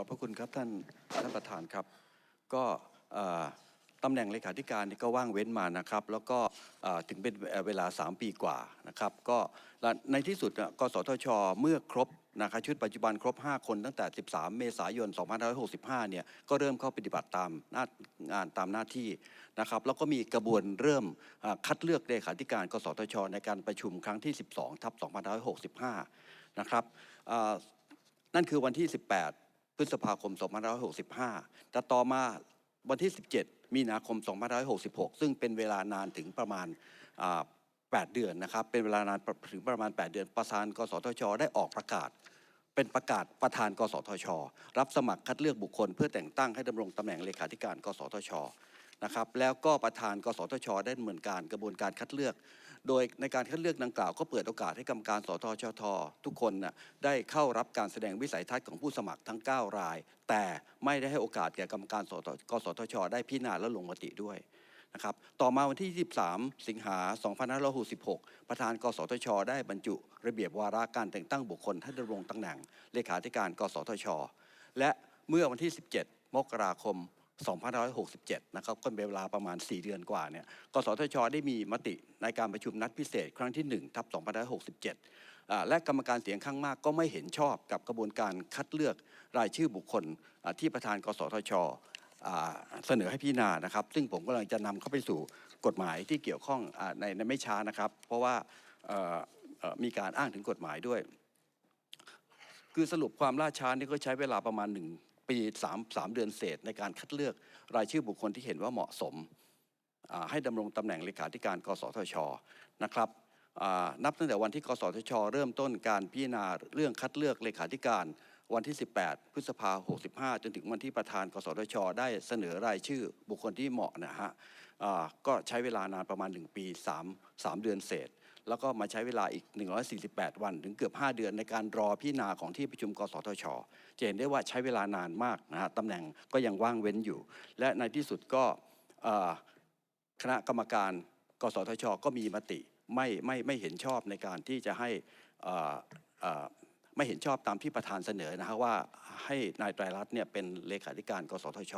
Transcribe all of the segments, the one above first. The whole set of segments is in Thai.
อบพระคุณครับท่านท่านประธานครับ ก็ตำแหน่งเลขาธิการนี่ก็ว่างเว้นมานะครับ แล้วก็ถึงเป็นเวลา 3 ปีกว่านะครับ ก็และในที่สุดกสทช เมื่อครบนะครับชุดปัจจุบันครบ 5 คนตั้งแต่ 13 เมษายน 2565 เนี่ยก็เริ่มเข้าปฏิบัติตามหน้างานตามหน้าที่นะครับ แล้วก็มีกระบวนเริ่มคัดเลือกเลขาธิการ กสทช ในการประชุมครั้งที่ 12 ทับ 2565 นะครับอ่านั่นคือวันที่ 18 พฤษภาคม 2565 แต่ต่อมาวันที่ 17 มีนาคม 2566 ซึ่งเป็นเวลานานถึงประมาณ 8 เดือนนะครับ เป็นเวลานานถึงประมาณ 8 เดือน ประธาน กสทช ได้ออกประกาศ เป็นประกาศประธาน กสทช รับสมัครคัดเลือกบุคคล เพื่อแต่งตั้งให้ดำรงตำแหน่งเลขาธิการ กสทช นะครับแล้วก็ประธานกสทช ได้ดำเนินการกระบวนการคัดเลือก โดยในการคัดเลือกดังกล่าวก็เปิดโอกาสให้กรรมการสทชททุกคนนะได้เข้ารับการแสดงวิสัยทัศน์ของผู้สมัครทั้ง 9 ราย แต่ไม่ได้ให้โอกาสแก่กรรมการสทกสทช ได้พิจารณาและลงมติด้วยนะครับต่อมาวันที่ 23 สิงหา 2566 ประธาน กสทช ได้บรรจุระเบียบวาระการแต่งตั้งบุคคลให้ดำรงตำแหน่ง เลขาธิการ กสทช และเมื่อวันที่ 17 มกราคม 2567 นะครับก็เป็นเวลาประมาณ 4 เดือนกว่าเนี่ยกสทช ได้มีมติในการประชุมนัดพิเศษครั้งที่ 1 ทับ 2567 และกรรมการเสียงข้างมากก็ไม่เห็นชอบกับกระบวนการคัดเลือกรายชื่อบุคคลที่ประธาน กสทช เสนอให้พิจารณานะครับ ซึ่งผมกำลังจะนำเข้าไปสู่กฎหมายที่เกี่ยวข้องในในไม่ช้านะครับ เพราะว่ามีการอ้างถึงกฎหมายด้วย คือสรุปความล่าช้านี่ก็ใช้เวลาประมาณ1 ปี3 3เดือนเศษในการคัดเลือกรายชื่อบุคคลที่เห็นว่าเหมาะสม ให้ดำรงตำแหน่งเลขาธิการ กสทชนะครับนับตั้งแต่วันที่ กสทช เริ่มต้นการพิจารณาเรื่องคัดเลือกเลขาธิการวันที่ 18 พฤษภาคม65 จนถึงวันที่ประธาน กสทช ได้เสนอรายชื่อบุคคลที่เหมาะนะฮะก็ใช้เวลานานประมาณ 1 ปี 3 3 เดือนเศษ แล้วก็มาใช้เวลาอีก 148 วัน ถึงเกือบ 5 เดือนในการรอพิจารณาของที่ประชุมกสทช จะเห็นได้ว่าใช้เวลานานมากนะฮะตำแหน่งก็ยังว่างเว้นอยู่ และในที่สุดก็คณะกรรมการกสทช ก็มีมติไม่ไม่ไม่เห็นชอบในการที่จะให้อ่อเอ่อ ไม่เห็นชอบตามที่ประธานเสนอนะฮะว่าให้นายไตรรัตน์เนี่ยเป็นเลขาธิการกสทช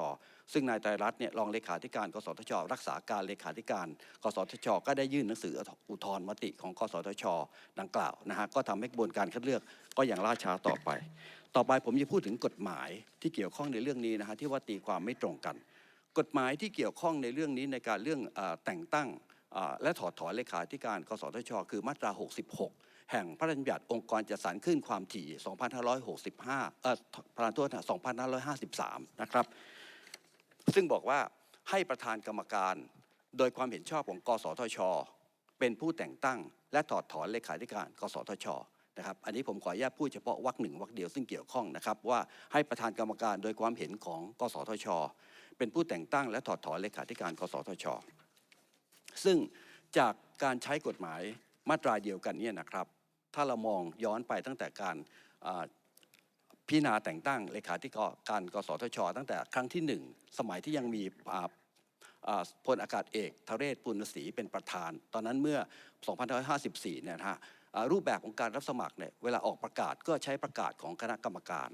ซึ่งนายไตรรัตน์เนี่ยรองเลขาธิการ กสทช รักษาการเลขาธิการ กสทช ก็ได้ยื่นหนังสืออุทธรณ์มติของกสทช ดังกล่าวนะฮะก็ทำให้กระบวนการคัดเลือกก็อย่างล่าช้าต่อไป ต่อไปผมจะพูดถึงกฎหมายที่เกี่ยวข้องในเรื่องนี้นะฮะที่ว่าตีความไม่ตรงกัน กฎหมายที่เกี่ยวข้องในเรื่องนี้ในการเรื่องแต่งตั้งและถอดถอนเลขาธิการ กสทช คือมาตรา 66 แห่งพระราชบัญญัติองค์กรจัดสรรคลื่นความถี่ 2565 เอ่อประธานโทษนะ2553 นะครับ ซึ่งบอกว่าให้ประธานกรรมการโดยความเห็นชอบของกสทช เป็นผู้แต่งตั้ง และถอดถอนเลขาธิการ กสทชนะครับ อันนี้ผมขออนุญาตพูดเฉพาะวรรคหนึ่งวรรคเดียวซึ่งเกี่ยวข้องนะครับว่าให้ประธานกรรมการโดยความเห็นของกสทช เป็นผู้แต่งตั้ง และถอดถอนเลขาธิการ กสทช ซึ่งจากการใช้กฎหมายมาตราเดียวกันเนี่ยนะครับ ถ้าเรามองย้อนไปตั้งแต่การพิจารณาแต่งตั้งเลขาธิการกสทช ตั้งแต่ครั้งที่หนึ่งสมัยที่ยังมีพลอากาศเอกทเรศปุณศรีเป็นประธาน ตอนนั้นเมื่อ 2554 เนี่ยนะฮะรูปแบบของการรับสมัครเนี่ยเวลาออกประกาศก็ใช้ประกาศของคณะกรรมการ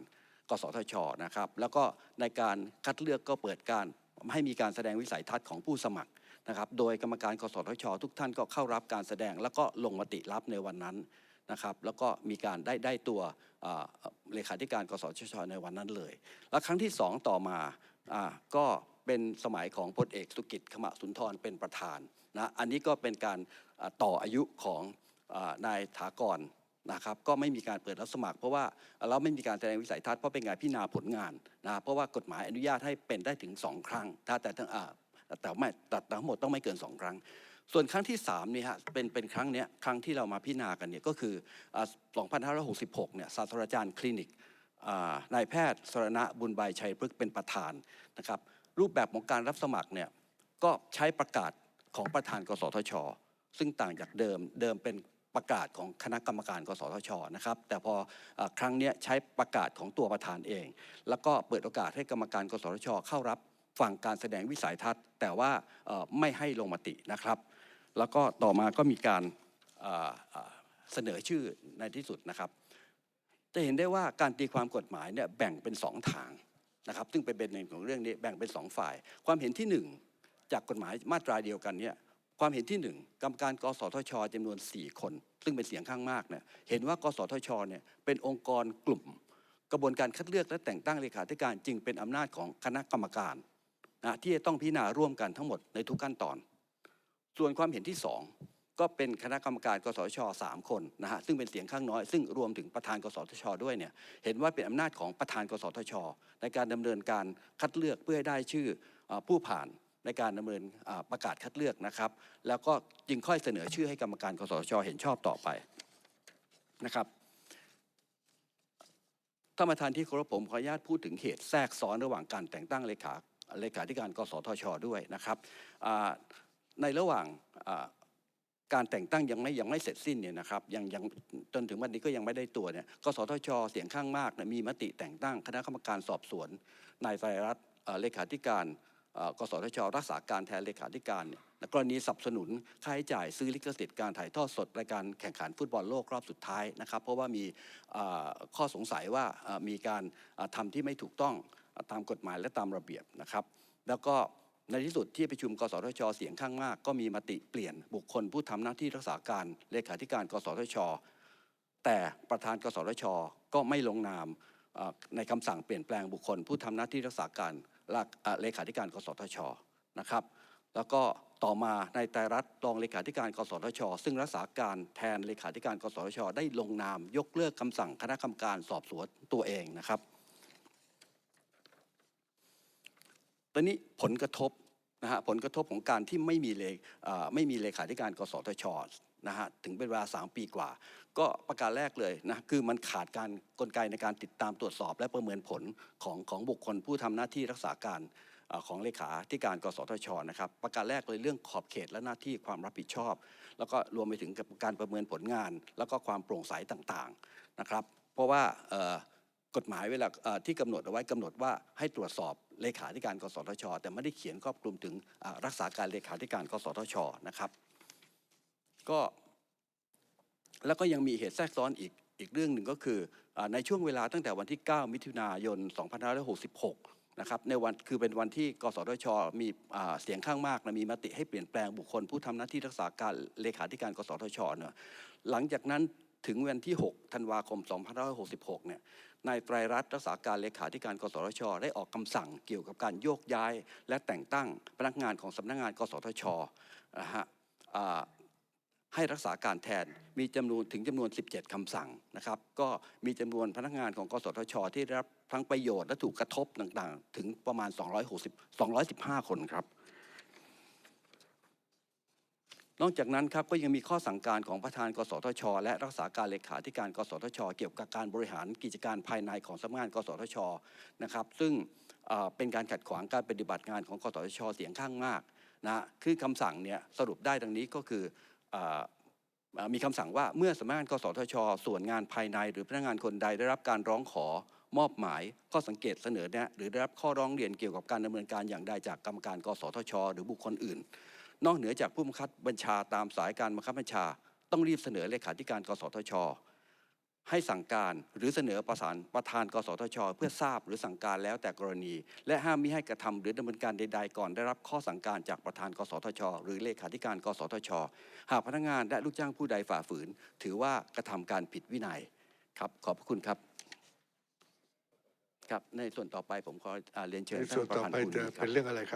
กสทชนะครับแล้วก็ในการคัดเลือกก็เปิดการให้มีการแสดงวิสัยทัศน์ของผู้สมัครนะครับโดยกรรมการกสทช ทุกท่านก็เข้ารับการแสดงแล้วก็ลงมติรับในวันนั้น นะครับแล้วก็มีการได้ได้ตัวเลขาธิการกสทชในวันนั้นเลย แล้วครั้งที่สองต่อมาอก็เป็นสมัยของพลเอกสุกิจขมสุนทรเป็นประธานนะอันนี้ก็เป็นการต่ออายุของอนายถากรนะครับก็ไม่มีการเปิดรับสมัคร เพราะว่าเราไม่มีการแสดงวิสัยทัศน์เพราะเป็นงานพิจารณาผลงานนะเพราะว่ากฎหมายอนุญาตให้เป็นได้ถึง 2 ครั้ง ถ้าแต่ทั้งแต่ไม่แต่ทั้งหมดต้องไม่เกิน 2 ครั้ง ส่วนครั้งที่3นี่ฮะเป็นเป็นครั้งเนี้ยครั้งที่เรามาพิจารณากันเนี่ยก็คือ 2566 เนี่ยศาสตราจารย์คลินิกนายแพทย์สรณะบุญใบชัยพฤกษ์เป็นประธานนะครับรูปแบบของการรับสมัครเนี่ยก็ใช้ประกาศของประธานกสทช ซึ่งต่างจากเดิมเดิมเป็นประกาศของคณะกรรมการ กสทชนะครับแต่พออครั้งเนี้ยใช้ประกาศของตัวประธานเอง แล้วก็เปิดโอกาสให้กรรมการ กสทช เข้ารับฟังการแสดงวิสัยทัศน์ แต่ว่าไม่ให้ลงมตินะครับ แล้วก็ต่อมาก็มีการเสนอชื่อในที่สุดนะครับ จะเห็นได้ว่าการตีความกฎหมายเนี่ยแบ่งเป็นสองทางนะครับ ซึ่งเป็นประเด็นของเรื่องนี้แบ่งเป็นสองฝ่าย ความเห็นที่หนึ่งจากกฎหมายมาตราเดียวกันเนี่ยความเห็นที่หนึ่งกรรมการกสทชจำนวน 4 คน ซึ่งเป็นเสียงข้างมากเนี่ยเห็นว่ากสทชเนี่ยเป็นองค์กรกลุ่ม กระบวนการคัดเลือกและแต่งตั้งเลขาธิการจึงเป็นอำนาจของคณะกรรมการนะที่จะต้องพิจารณาร่วมกันทั้งหมดในทุกขั้นตอน ส่วนความเห็นที่สองก็เป็นคณะกรรมการกสชสามคนนะฮะซึ่งเป็นเสียงข้างน้อยซึ่งรวมถึงประธานกสทช ด้วยเนี่ยเห็นว่าเป็นอำนาจของประธานกสทช ในการดำเนินการคัดเลือกเพื่อให้ได้ชื่อผู้ผ่านในการดำเนินประกาศคัดเลือกนะครับ แล้วก็จึงค่อยเสนอชื่อให้กรรมการกสทชเห็นชอบต่อไปนะครับท่านประธานที่เคารพผมขออนุญาตพูดถึงเหตุแทรกซ้อนระหว่างการแต่งตั้งเลขาเลขาธิการกสทช ด้วยนะครับอ่า ในระหว่างการแต่งตั้งยังไม่ยังไม่เสร็จสิ้นเนี่ยนะครับยังยังจนถึงวันนี้ก็ยังไม่ได้ตัวเนี่ยกสทช เสียงข้างมากเนี่ยมีมติแต่งตั้งคณะกรรมการสอบสวนนายไตรรัตน์เลขาธิการกสทช รักษาการแทนเลขาธิการเนี่ยกรณีสนับสนุนค่าใช้จ่ายซื้อลิขสิทธิ์การถ่ายทอดสดรายการแข่งขันฟุตบอลโลกรอบสุดท้ายนะครับ เพราะว่ามีข้อสงสัยว่ามีการเอ่อทำที่ไม่ถูกต้องตามกฎหมายและตามระเบียบนะครับ แล้วก็ ในที่สุดที่ประชุมกสทช เสียงข้างมาก ก็มีมติเปลี่ยนบุคคลผู้ทำหน้าที่รักษาการเลขาธิการ กสทช แต่ประธานกสทช ก็ไม่ลงนามในคำสั่งเปลี่ยนแปลงบุคคลผู้ทำหน้าที่รักษาการรักเลขาธิการ กสทช นะครับ แล้วก็ต่อมาในไตรรัตรองเลขาธิการ กสทช ซึ่งรักษาการแทนเลขาธิการ กสทช ได้ลงนามยกเลิกคำสั่งคณะกรรมการสอบสวนตัวเองนะครับ ตอนนี้ผลกระทบนะฮะผลกระทบของการที่ไม่มีเลเอ่อไม่มีเลขาธิการกสทชนะฮะถึงเป็นเวลา 3 ปีกว่า ก็ประการแรกเลยนะคือมันขาดการกลไกในการติดตามตรวจสอบ และประเมินผลของของบุคคลผู้ทำหน้าที่รักษาการอของเลขาธิการกสทชนะครับ ประการแรกเลยเรื่องขอบเขตและหน้าที่ความรับผิดชอบ แล้วก็รวมไปถึงกับการประเมินผลงาน แล้วก็ความโปร่งใสต่างๆนะครับ เพราะว่ากฎหมายเวลาที่กำหนดเอาไว้กำหนดว่าให้ตรวจสอบ เลขาธิการกสทช แต่ไม่ได้เขียนครอบคลุมถึงรักษาการเลขาธิการกสทชนะครับ ก็แล้วก็ยังมีเหตุแทรกซ้อนอีกอีกเรื่องหนึ่งก็คืออในช่วงเวลาตั้งแต่วันที่ 9 มิถุนายน 2566 นะครับในวันคือเป็นวันที่กสทช มีเสียงข้างมากนะมีมติให้เปลี่ยนแปลงบุคคลผู้ทำหน้าที่รักษาการเลขาธิการกสทชเนอะหลังจากนั้น ถึงวันที่ 6 ธันวาคม 2566 เนี่ย นายไตรรัตน์รักษาการเลขาธิการ กสทช ได้ออกคำสั่งเกี่ยวกับการโยกย้าย และแต่งตั้งพนักงานของสำนักงาน กสทชนะฮะให้รักษาการแทนมีจำนวนถึงจำนวน 17 คำสั่งนะครับ ก็มีจำนวนพนักงานของ กสทช ที่ได้รับทั้งประโยชน์และถูกกระทบต่างๆ ถึงประมาณ 260 215 คนครับ นอกจากนั้นครับก็ยังมีข้อสั่งการของประธานกสทช และรักษาการเลขาธิการกสทช เกี่ยวกับการบริหารกิจการภายในของสำนักงาน กสทชนะครับซึ่งเป็นการขัดขวางการปฏิบัติงานของกสทช เสียงข้างมากนะคือคำสั่งเนี่ยสรุปได้ดังนี้ก็คืออมีคำสั่งว่าเมื่อสำนักงานกสทช ส่วนงานภายใน หรือพนักงานคนใดได้รับการร้องขอมอบหมายข้อสังเกตเสนอแนะหรือได้รับข้อร้องเรียนเกี่ยวกับการดำเนินการอย่างใดจากกรรมการ กสทช หรือบุคคลอื่น นอกเหนือจากผู้บังคับบัญชาตามสายการบังคับบัญชา ต้องรีบเสนอเลขาธิการกสทช ให้สั่งการหรือเสนอประสานประธานกสทช เพื่อทราบหรือสั่งการแล้วแต่กรณี และห้ามมิให้กระทำหรือดำเนินการใด ๆ ก่อนได้รับข้อสั่งการจากประธานกสทช หรือเลขาธิการกสทช หากพนักงานและลูกจ้างผู้ใดฝ่าฝืน ถือว่ากระทำการผิดวินัยครับขอบพระคุณครับครับในส่วนต่อไปผมขออเรียนเชิญท่านประธานคุณครัเป็นเรื่องอะไรครับ